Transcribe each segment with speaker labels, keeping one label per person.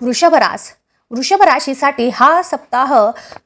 Speaker 1: वृषभरास वृषभ राशीसाठी हा सप्ताह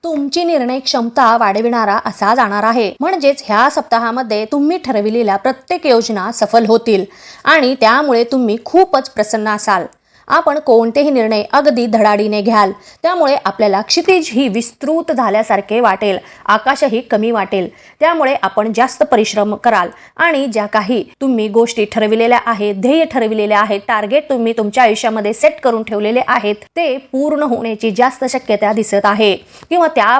Speaker 1: तुमची निर्णय क्षमता वाढविणारा असा जाणार आहे. म्हणजेच ह्या सप्ताहामध्ये तुम्ही ठरविलेल्या प्रत्येक योजना सफल होतील आणि त्यामुळे तुम्ही खूपच प्रसन्न असाल. आपण कोणतेही निर्णय अगदी धडाडीने घ्याल. त्यामुळे आपल्याला क्षितिज ही विस्तृत झाल्यासारखे वाटेल. आकाशही कमी वाटेल. त्यामुळे आपण जास्त परिश्रम कराल. आणि ज्या काही तुम्ही गोष्टी ठरविलेल्या आहेत ध्येय ठरविलेले आहेत टार्गेट तुम्ही तुमच्या आयुष्यामध्ये सेट करून ठेवलेले आहेत ते पूर्ण होण्याची जास्त शक्यता दिसत आहे. किंवा त्या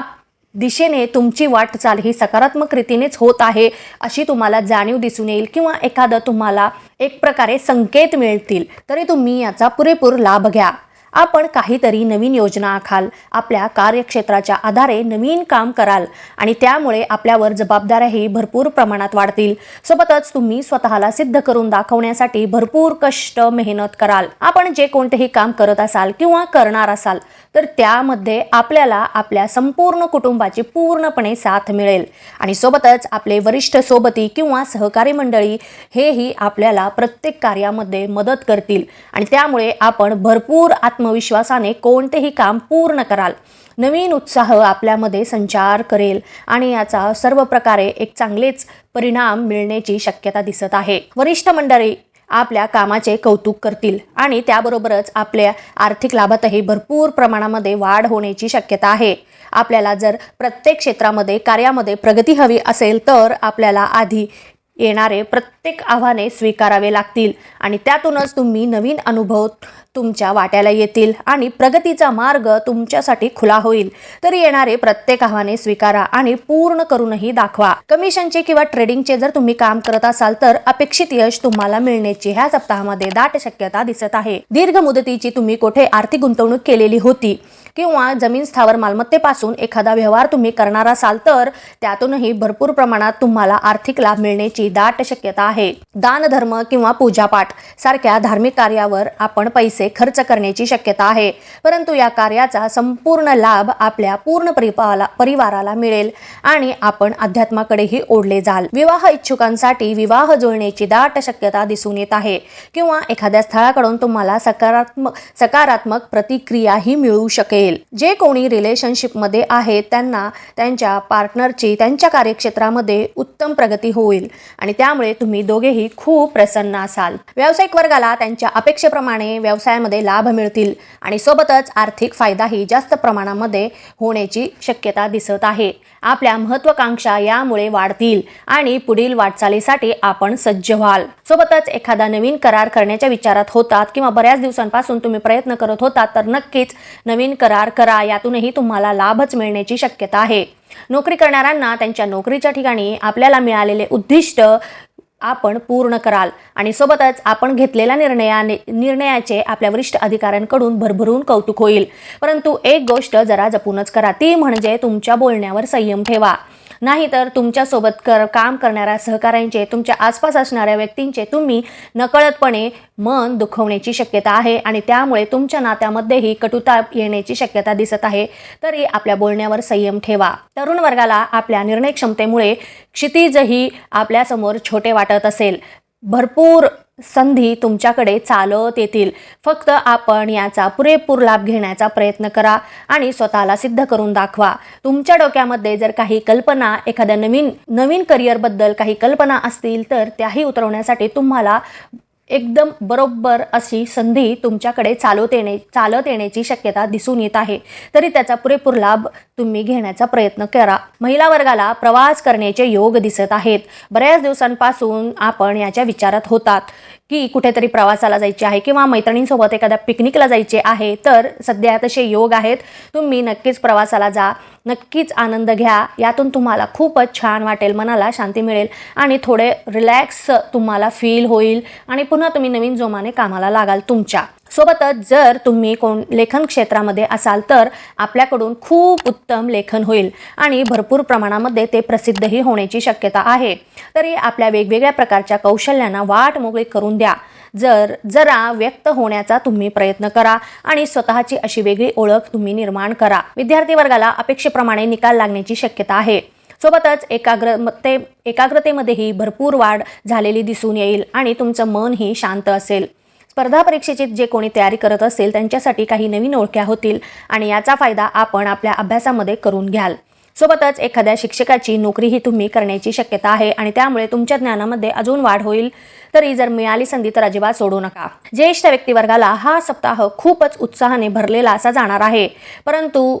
Speaker 1: दिशेने तुमची वाटचाल ही सकारात्मक रीतीनेच होत आहे अशी तुम्हाला जाणीव दिसून येईल किंवा एखादं तुम्हाला एक प्रकारे संकेत मिळतील तरी तुम्ही याचा पुरेपूर लाभ घ्या. आपण काहीतरी नवीन योजना आखाल आपल्या कार्यक्षेत्राच्या आधारे नवीन काम कराल आणि त्यामुळे आपल्यावर जबाबदाऱ्याही भरपूर प्रमाणात वाढतील. सोबतच तुम्ही स्वतःला सिद्ध करून दाखवण्यासाठी भरपूर कष्ट मेहनत कराल. आपण जे कोणतेही काम करत असाल किंवा करणार असाल तर त्यामध्ये आपल्याला आपल्या संपूर्ण कुटुंबाची पूर्णपणे साथ मिळेल. आणि सोबतच आपले वरिष्ठ सोबती किंवा सहकारी मंडळी हेही आपल्याला प्रत्येक कार्यामध्ये मदत करतील. आणि त्यामुळे आपण भरपूर आत्मविश्वासाने कोणतेही काम पूर्ण कराल. नवीन उत्साह आपल्यामध्ये संचार करेल आणि याचा सर्व प्रकारे एक चांगलेच परिणाम मिळण्याची शक्यता दिसत आहे. वरिष्ठ मंडळी आपल्या कामाचे कौतुक करतील आणि त्याबरोबरच आपल्या आर्थिक लाभातही भरपूर प्रमाणामध्ये वाढ होण्याची शक्यता आहे. आपल्याला जर प्रत्येक क्षेत्रामध्ये कार्यामध्ये प्रगती हवी असेल तर आपल्याला आधी येणारे प्रत्येक आव्हाने स्वीकारावे लागतील आणि त्यातूनच तुम्ही नवीन अनुभव तुमच्या वाट्याला येतील आणि प्रगतीचा मार्ग तुमच्यासाठी खुला होईल. तर येणारे प्रत्येक आव्हाने स्वीकारा आणि पूर्ण करूनही दाखवा. कमिशनचे किंवा ट्रेडिंगचे जर तुम्ही काम करत असाल तर अपेक्षित यश तुम्हाला मिळण्याची ह्या सप्ताहामध्ये दाट शक्यता दिसत आहे. दीर्घ मुदतीची तुम्ही कोठे आर्थिक गुंतवणूक केलेली होती? किंवा जमीन स्थावर मालमत्तेपासून एखादा व्यवहार तुम्ही करणार असाल तर त्यातूनही भरपूर प्रमाणात तुम्हाला आर्थिक लाभ मिळण्याची दाट शक्यता आहे. दानधर्म किंवा पूजापाठ सारख्या धार्मिक कार्यावर आपण पैसे खर्च करण्याची शक्यता आहे. परंतु या कार्याचा संपूर्ण लाभ आपल्या पूर्ण परिपाला परिवाराला मिळेल आणि आपण अध्यात्माकडेही ओढले जाल. विवाह इच्छुकांसाठी विवाह जुळण्याची दाट शक्यता दिसून येत आहे किंवा एखाद्या स्थळाकडून तुम्हाला सकारात्मक सकारात्मक प्रतिक्रियाही मिळू शकेल. जे कोणी रिलेशनशिपमध्ये आहे त्यांना त्यांच्या पार्टनरची त्यांच्या कार्यक्षेत्रामध्ये उत्तम प्रगती होईल. आणि त्यामुळे तुम्ही दोघेही खूप प्रसन्न असाल. व्यावसायिक वर्गाला त्यांच्या अपेक्षेप्रमाणे व्यवसायामध्ये लाभ मिळतील. आणि सोबतच आर्थिक फायदाही जास्त प्रमाणामध्ये होण्याची शक्यता दिसत आहे. आपल्या महत्वाकांक्षा यामुळे वाढतील आणि पुढील वाटचालीसाठी आपण सज्ज व्हाल. सोबतच एखादा नवीन करार करण्याच्या विचारात होतात किंवा बऱ्याच दिवसांपासून तुम्ही प्रयत्न करत होतात तर नक्कीच नवीन करार करार करा यातूनही तुम्हाला लाभच मिळण्याची शक्यता आहे. नोकरी करणाऱ्यांना त्यांच्या नोकरीच्या ठिकाणी आपल्याला मिळालेले उद्दिष्ट आपण पूर्ण कराल आणि सोबतच आपण घेतलेल्या निर्णयाने निर्णयाचे आपल्या वरिष्ठ अधिकाऱ्यांकडून भरभरून कौतुक होईल. परंतु एक गोष्ट जरा जपूनच करा ती म्हणजे तुमच्या बोलण्यावर संयम ठेवा. नाहीतर तुमच्यासोबत कर काम करणाऱ्या सहकाऱ्यांचे तुमच्या आसपास असणाऱ्या व्यक्तींचे तुम्ही नकळतपणे मन दुखवण्याची शक्यता आहे आणि त्यामुळे तुमच्या नात्यामध्येही कटुता येण्याची शक्यता दिसत आहे. तरी आपल्या बोलण्यावर संयम ठेवा. तरुण वर्गाला आपल्या निर्णय क्षमतेमुळे क्षितिजही आपल्यासमोर छोटे वाटत असेल. भरपूर संधी तुमच्याकडे चालत येतील. फक्त आपण याचा पुरेपूर लाभ घेण्याचा प्रयत्न करा आणि स्वतःला सिद्ध करून दाखवा. तुमच्या डोक्यामध्ये जर काही कल्पना एखाद्या नवीन नवीन करिअरबद्दल काही कल्पना असतील तर त्याही उतरवण्यासाठी तुम्हाला एकदम बरोबर अशी संधी तुमच्याकडे चालवत येणे चालत येण्याची शक्यता दिसून येत आहे. तरी त्याचा पुरेपूर लाभ तुम्ही घेण्याचा प्रयत्न करा. महिला वर्गाला प्रवास करण्याचे योग दिसत आहेत. बऱ्याच दिवसांपासून आपण याच्या विचारात होतात. की कुठेतरी प्रवासाला जायची आहे किंवा मैत्रिणींसोबत एखाद्या पिकनिकला जायचे आहे तर सध्या तसे योग आहेत. तुम्ही नक्कीच प्रवासाला जा. नक्कीच आनंद घ्या. यातून तुम्हाला खूपच छान वाटेल मनाला शांती मिळेल आणि थोडे रिलॅक्स तुम्हाला फील होईल आणि पुन्हा तुम्ही नवीन जोमाने कामाला लागाल तुमच्या. सोबतच जर तुम्ही कोण लेखन क्षेत्रामध्ये असाल तर आपल्याकडून खूप उत्तम लेखन होईल आणि भरपूर प्रमाणामध्ये ते प्रसिद्धही होण्याची शक्यता आहे. तरी आपल्या वेगवेगळ्या प्रकारच्या कौशल्यांना वाट मोकळी करून द्या. जर जरा व्यक्त होण्याचा तुम्ही प्रयत्न करा आणि स्वतःची अशी वेगळी ओळख तुम्ही निर्माण करा. विद्यार्थी वर्गाला अपेक्षेप्रमाणे निकाल लागण्याची शक्यता आहे. सोबतच एकाग्रते एकाग्रतेमध्येही भरपूर वाढ झालेली दिसून येईल आणि तुमचं मनही शांत असेल. स्पर्धा परीक्षेची जे कोणी तयारी करत असेल त्यांच्यासाठी काही नवीन ओळख्या होतील आणि याचा फायदा आपण आपल्या अभ्यासामध्ये करून घ्याल. सोबतच एखाद्या शिक्षकाची नोकरीही तुम्ही करण्याची शक्यता आहे आणि त्यामुळे तुमच्या ज्ञानामध्ये अजून वाढ होईल. तरी जर मिळाली संधी तर अजिबात सोडू नका. ज्येष्ठ व्यक्तिवर्गाला हा सप्ताह खूपच उत्साहाने भरलेला असा जाणार आहे. परंतु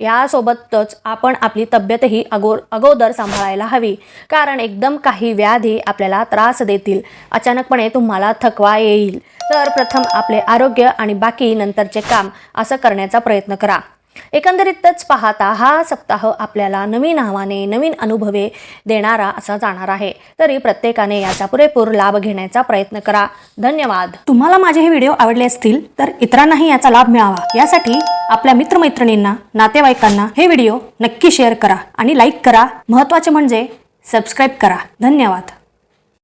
Speaker 1: यासोबतच आपण आपली तब्येतही अगो अगोदर सांभाळायला हवी. कारण एकदम काही व्याधी आपल्याला त्रास देतील. अचानकपणे तुम्हाला थकवा येईल. तर प्रथम आपले आरोग्य आणि बाकी नंतरचे काम असं करण्याचा प्रयत्न करा. एकंदरीतच पाहता हा सप्ताह आपल्याला नवीन आव्हाने नवीन अनुभवे देणारा असा जाणार आहे. तरी प्रत्येकाने याचा पुरेपूर लाभ घेण्याचा प्रयत्न करा. धन्यवाद. तुम्हाला माझे हे व्हिडिओ आवडले असतील तर इतरांनाही याचा लाभ मिळावा. यासाठी आपल्या मित्रमैत्रिणींना नातेवाईकांना हे व्हिडिओ नक्की शेअर करा आणि लाईक करा. महत्त्वाचे म्हणजे सबस्क्राईब करा. धन्यवाद.